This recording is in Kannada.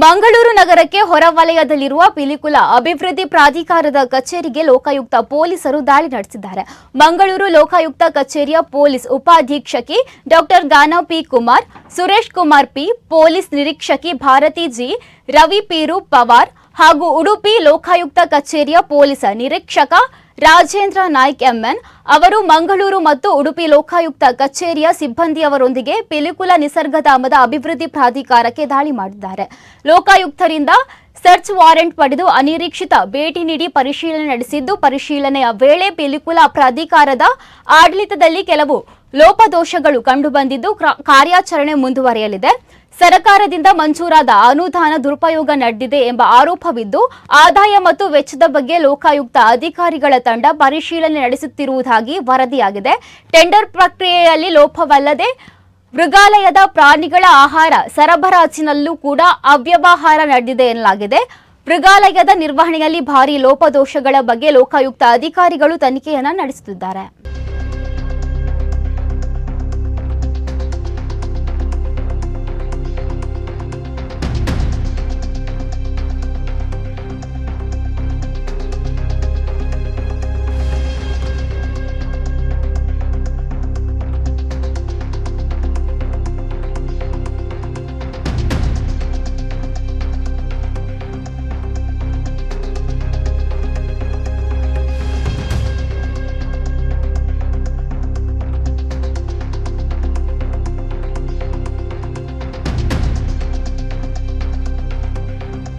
ಮಂಗಳೂರು ನಗರಕ್ಕೆ ಹೊರವಲಯದಲ್ಲಿರುವ ಪಿಲಿಕುಲ ಅಭಿವೃದ್ಧಿ ಪ್ರಾಧಿಕಾರದ ಕಚೇರಿಗೆ ಲೋಕಾಯುಕ್ತ ಪೊಲೀಸರು ದಾಳಿ ನಡೆಸಿದ್ದಾರೆ. ಮಂಗಳೂರು ಲೋಕಾಯುಕ್ತ ಕಚೇರಿಯ police ಉಪಾಧೀಕ್ಷಕಿ doctor Gana P Kumar, Suresh Kumar P, police ನಿರೀಕ್ಷಕಿ Bharathi G, Ravi Peeru Pawar ಹಾಗೂ ಉಡುಪಿ ಲೋಕಾಯುಕ್ತ ಕಚೇರಿಯ ಪೊಲೀಸ್ ನಿರೀಕ್ಷಕ ರಾಜೇಂದ್ರ ನಾಯ್ಕ್ ಎಂಎನ್, ಅವರು ಮಂಗಳೂರು ಮತ್ತು ಉಡುಪಿ ಲೋಕಾಯುಕ್ತ ಕಚೇರಿಯ ಸಿಬ್ಬಂದಿಯವರೊಂದಿಗೆ ಪಿಲಿಕುಲ ನಿಸರ್ಗಧಾಮದ ಅಭಿವೃದ್ಧಿ ಪ್ರಾಧಿಕಾರಕ್ಕೆ ದಾಳಿ ಮಾಡಿದ್ದಾರೆ. ಲೋಕಾಯುಕ್ತರಿಂದ ಸರ್ಚ್ ವಾರೆಂಟ್ ಪಡೆದು ಅನಿರೀಕ್ಷಿತ ಭೇಟಿ ನೀಡಿ ಪರಿಶೀಲನೆ ನಡೆಸಿದ್ದು, ಪರಿಶೀಲನೆಯ ವೇಳೆ ಪಿಲಿಕುಲ ಪ್ರಾಧಿಕಾರದ ಆಡಳಿತದಲ್ಲಿ ಕೆಲವು ಲೋಪದೋಷಗಳು ಕಂಡುಬಂದಿದ್ದು, ಕ್ರ- ಕಾರ್ಯಾಚರಣೆ ಮುಂದುವರೆಯಲಿದೆ. ಸರ್ಕಾರದಿಂದ ಮಂಜೂರಾದ ಅನುದಾನ ದುರುಪಯೋಗ ನಡೆದಿದೆ ಎಂಬ ಆರೋಪವಿದ್ದು, ಆದಾಯ ಮತ್ತು ವೆಚ್ಚದ ಬಗ್ಗೆ ಲೋಕಾಯುಕ್ತ ಅಧಿಕಾರಿಗಳ ತಂಡ ಪರಿಶೀಲನೆ ನಡೆಸುತ್ತಿರುವುದಾಗಿ ವರದಿಯಾಗಿದೆ. ಟೆಂಡರ್ ಪ್ರಕ್ರಿಯೆಯಲ್ಲಿ ಲೋಪವಲ್ಲದೆ ಮೃಗಾಲಯದ ಪ್ರಾಣಿಗಳ ಆಹಾರ ಸರಬರಾಜಿನಲ್ಲೂ ಕೂಡ ಅವ್ಯವಹಾರ ನಡೆದಿದೆ ಎನ್ನಲಾಗಿದೆ. ಮೃಗಾಲಯದ ನಿರ್ವಹಣೆಯಲ್ಲಿ ಭಾರಿ ಲೋಪದೋಷಗಳ ಬಗ್ಗೆ ಲೋಕಾಯುಕ್ತ ಅಧಿಕಾರಿಗಳು ತನಿಖೆಯನ್ನು ನಡೆಸುತ್ತಿದ್ದಾರೆ.